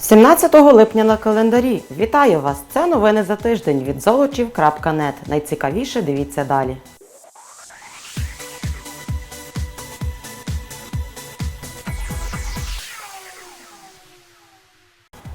17 липня на календарі. Вітаю вас! Це новини за тиждень від золочів.нет. Найцікавіше дивіться далі.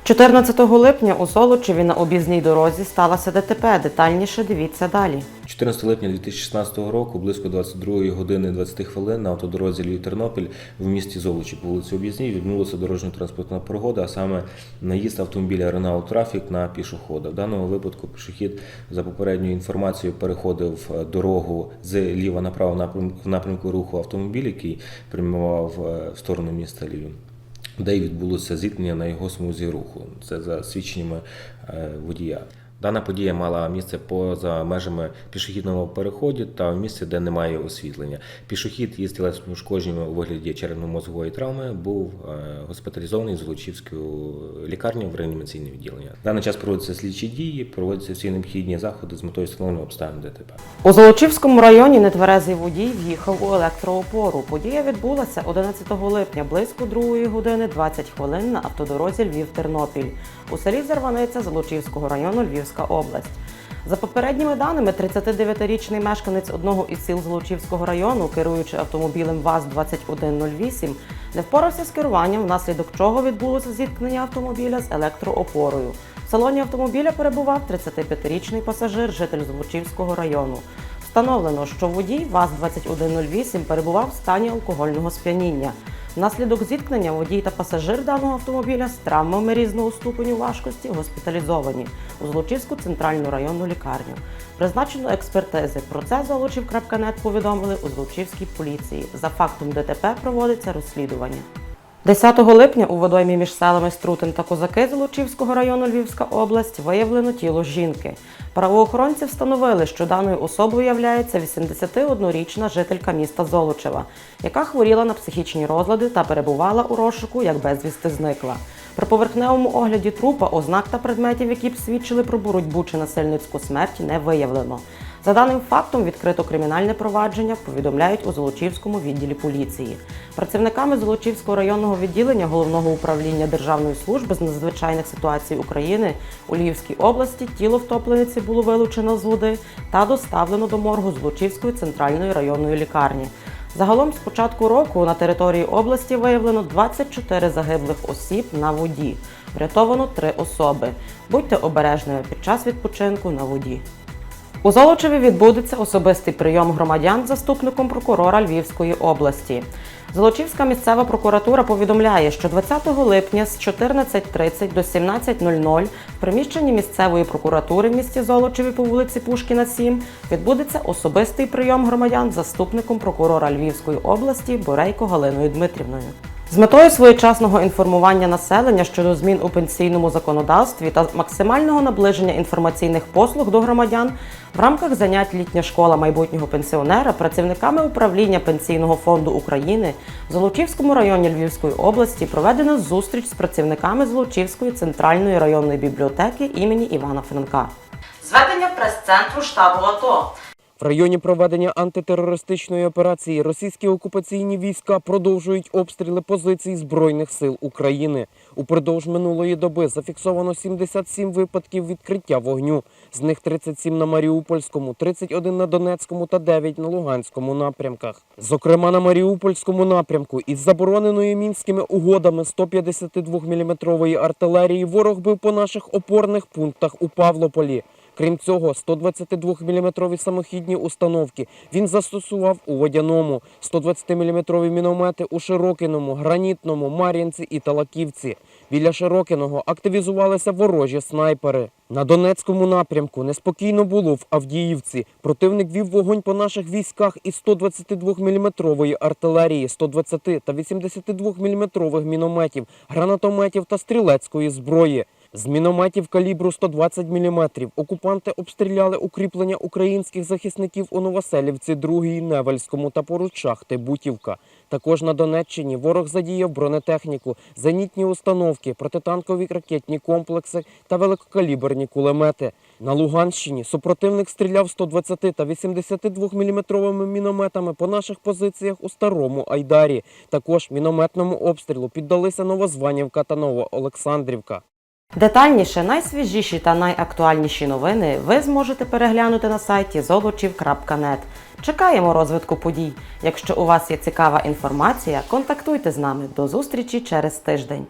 14 липня у Золочеві на об'їзній дорозі сталося ДТП. Детальніше дивіться далі. 14 липня 2016 року, близько 22 години 20 хвилин на автодорозі Львів-Тернопіль в місті Золочі по вулиці Об'їзній відбулася дорожньо-транспортна пригода, а саме наїзд автомобіля Renault Traffic на пішохода. В даному випадку пішохід за попередньою інформацією переходив е, дорогу з ліва направо в напрямку руху автомобіль, який прямував е, в сторону міста Львів. Де відбулося зіткнення на його смузі руху. Це за свідченнями е, водія. Дана подія мала місце поза межами пішохідного переходу та в місці, де немає освітлення. Пішохід із тілесними ушкодженнями у вигляді черепно-мозгової травми був е, госпіталізований з Золочівською лікарню в реанімаційне відділення. В даний час проводяться слідчі дії, проводяться всі необхідні заходи з метою встановлення обставин ДТП. У Золочівському районі нетверезий водій в'їхав у електроопору. Подія відбулася 11 липня близько 2 години 20 хвилин на автодорозі Львів-Тернопіль у селі Зарваниця Золочівського району Львівська область. За попередніми даними, 39-річний мешканець одного із сіл Золочівського району, керуючи автомобілем ВАЗ-2108, не впорався з керуванням, внаслідок чого відбулося зіткнення автомобіля з електроопорою. В салоні автомобіля перебував 35-річний пасажир, житель Золочівського району. Встановлено, що водій ВАЗ-2108 перебував в стані алкогольного сп'яніння. Внаслідок зіткнення водій та пасажир даного автомобіля з травмами різного ступеню важкості госпіталізовані у Злочівську центральну районну лікарню. Призначено експертизи. Про це Золочів.нет повідомили у Злочівській поліції. За фактом ДТП проводиться розслідування. 10 липня у водоймі між селами Струтин та Козаки Золочівського району Львівська область виявлено тіло жінки. Правоохоронці встановили, що даною особою являється 81-річна жителька міста Золочева, яка хворіла на психічні розлади та перебувала у розшуку як безвісти зникла. При поверхневому огляді трупа ознак та предметів, які б свідчили про боротьбу чи насильницьку смерть, не виявлено. За даним фактом відкрито кримінальне провадження, повідомляють у Золочівському відділі поліції. Працівниками Золочівського районного відділення головного управління Державної служби з надзвичайних ситуацій України у Львівській області тіло втоплениці було вилучено з води та доставлено до моргу Золочівської центральної районної лікарні. Загалом з початку року на території області виявлено 24 загиблих осіб на воді. Врятовано 3 особи. Будьте обережними під час відпочинку на воді. У Золочеві відбудеться особистий прийом громадян з заступником прокурора Львівської області. Золочівська місцева прокуратура повідомляє, що 20 липня з 14.30 до 17.00 в приміщенні місцевої прокуратури в місті Золочеві по вулиці Пушкіна 7 відбудеться особистий прийом громадян заступником прокурора Львівської області Борейко Галиною Дмитрівною. З метою своєчасного інформування населення щодо змін у пенсійному законодавстві та максимального наближення інформаційних послуг до громадян в рамках занять літня школа майбутнього пенсіонера працівниками управління Пенсійного фонду України в Золочівському районі Львівської області проведено зустріч з працівниками Золочівської центральної районної бібліотеки імені Івана Франка. Зведення прес-центру штабу АТО. В районі проведення антитерористичної операції російські окупаційні війська продовжують обстріли позицій Збройних сил України. Упродовж минулої доби зафіксовано 77 випадків відкриття вогню. З них 37 на Маріупольському, 31 на Донецькому та 9 на Луганському напрямках. Зокрема, на Маріупольському напрямку із забороненою мінськими угодами 152-мм артилерії ворог бив по наших опорних пунктах у Павлополі. Крім цього, 122-мм самохідні установки він застосував у Водяному, 120-мм міномети у Широкиному, Гранітному, Мар'їнці і Талаківці. Біля Широкиного активізувалися ворожі снайпери. На Донецькому напрямку неспокійно було в Авдіївці. Противник вів вогонь по наших військах із 122-мм артилерії, 120 та 82-мм мінометів, гранатометів та стрілецької зброї. З мінометів калібру 120 мм окупанти обстріляли укріплення українських захисників у Новоселівці, 2 Невельському та поруч шахти Бутівка. Також на Донеччині ворог задіяв бронетехніку, зенітні установки, протитанкові ракетні комплекси та великокаліберні кулемети. На Луганщині супротивник стріляв 120 та 82 мм мінометами по наших позиціях у старому Айдарі. Також мінометному обстрілу піддалися Новозванівка та Новоолександрівка. Детальніше найсвіжіші та найактуальніші новини ви зможете переглянути на сайті золочів.нет. Чекаємо розвитку подій. Якщо у вас є цікава інформація, контактуйте з нами. До зустрічі через тиждень.